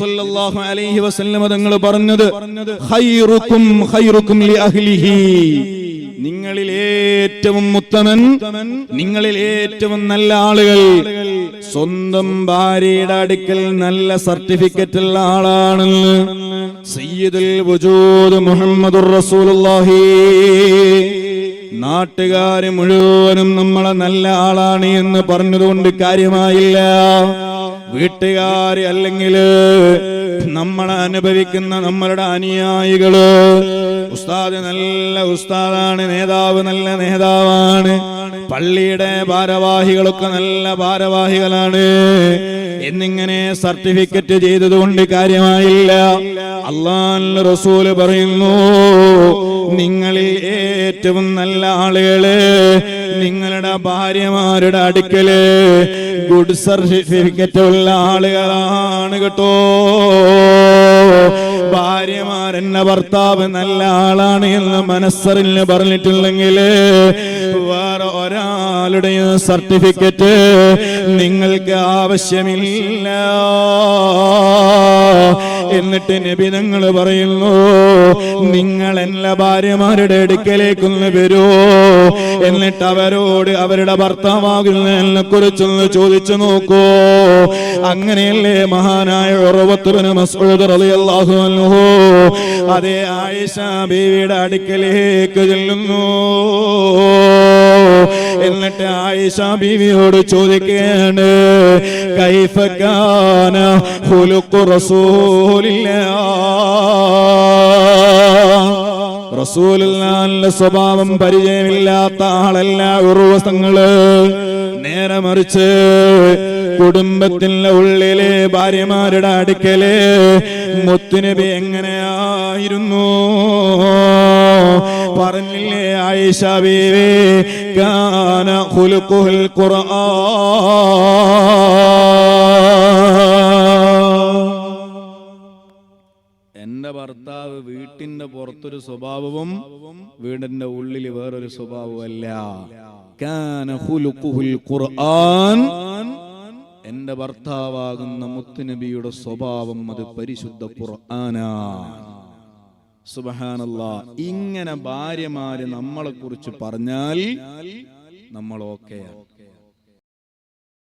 സല്ലല്ലാഹു അലൈഹി വസല്ലം തങ്ങൾ പറഞ്ഞത് ഖൈറുക്കും ഖൈറുക്കും ലി അഹ്ലിഹി നിങ്ങളിൽ ഏറ്റവും ഉത്തമൻ നിങ്ങളിൽ ഏറ്റവും നല്ല ആളുകൾ സ്വന്തം ഭാര്യയുടെ അടുക്കൽ നല്ല സർട്ടിഫിക്കറ്റ് ഉള്ള ആളാണെന്ന് സയ്യിദുൽ വജൂദ് മുഹമ്മദുർ റസൂലുള്ളാഹി. നാട്ടുകാര് മുഴുവനും നമ്മളെ നല്ല ആളാണ് എന്ന് പറഞ്ഞതുകൊണ്ട് കാര്യമായില്ല. വീട്ടുകാര് അല്ലെങ്കിൽ നമ്മൾ അനുഭവിക്കുന്ന നമ്മളുടെ അനുയായികൾ. ഉസ്താദ് നല്ല ഉസ്താദാണ് നേതാവ് നല്ല നേതാവാണ് പള്ളിയുടെ ഭാരവാഹികളൊക്കെ നല്ല ഭാരവാഹികളാണ്. എന്നിങ്ങനെ സർട്ടിഫിക്കറ്റ് ചെയ്തതുകൊണ്ട് കാര്യമായില്ല. അള്ളാൻ റസൂൽ പറയുന്നു നിങ്ങളിൽ ഏറ്റവും നല്ല ആളുകൾ നിങ്ങളുടെ ഭാര്യമാരുടെ അടുക്കൽ ഗുഡ് സർട്ടിഫിക്കറ്റ് ഉള്ള ആളുകളാണ് കേട്ടോ. ഭാര്യമാരെന്നെ ഭർത്താവ് നല്ല ആളാണ് എന്ന് മനസ്സറിഞ്ഞ് പറഞ്ഞിട്ടുണ്ടെങ്കിൽ വേറെ ഒരാളുടെയും സർട്ടിഫിക്കറ്റ് നിങ്ങൾക്ക് ആവശ്യമില്ല. എന്നിട്ട് നബി നിങ്ങൾ പറയുന്നു നിങ്ങൾ എല്ലാ ഭാര്യമാരുടെ അടുക്കലേക്കൊന്ന് വരൂ. എന്നിട്ട് അവരോട് അവരുടെ ഭർത്താവാകുന്നതിനെ കുറിച്ചൊന്ന് ചോദിച്ചു നോക്കൂ. അങ്ങനെയല്ലേ മഹാനായ ഉറവത്തുബിന് മസ്ഊദ് റളിയല്ലാഹു അൻഹു അതേ ആയിഷ ബീവിയുടെ അടുക്കലേക്ക് ചെല്ലുന്നു. എന്നിട്ട് ആയിഷ ബീവിയോട് ചോദിക്കുകയാണ് കൈഫക്കാന ഹുലുക്കു റസൂലില്ല? റസൂലിന്റെ സ്വഭാവം പരിചയമില്ലാത്ത ആളല്ല ഉറവസങ്ങൾ നേരെ മറിച്ച് കുടുംബത്തിന്റെ ഉള്ളിലെ ഭാര്യമാരുടെ അടുക്കൽ മുത്തുനബി എങ്ങനെയായിരുന്നു? പറഞ്ഞില്ലേ ആയിഷ ബീവി കാന ഖുർആൻ. എന്റെ ഭർത്താവ് വീട്ടിന്റെ പുറത്തൊരു സ്വഭാവവും വീടിന്റെ ഉള്ളിൽ വേറൊരു സ്വഭാവമല്ല ഖുർആൻ. എന്റെ ഭർത്താവാകുന്ന മുത്തുനബിയുടെ സ്വഭാവം അത് പരിശുദ്ധ ഖുർആനാ. സുബഹാനല്ലാ. ഇങ്ങനെ ഭാര്യമാര് നമ്മളെ കുറിച്ച് പറഞ്ഞാൽ നമ്മൾ ഓക്കെയാണ്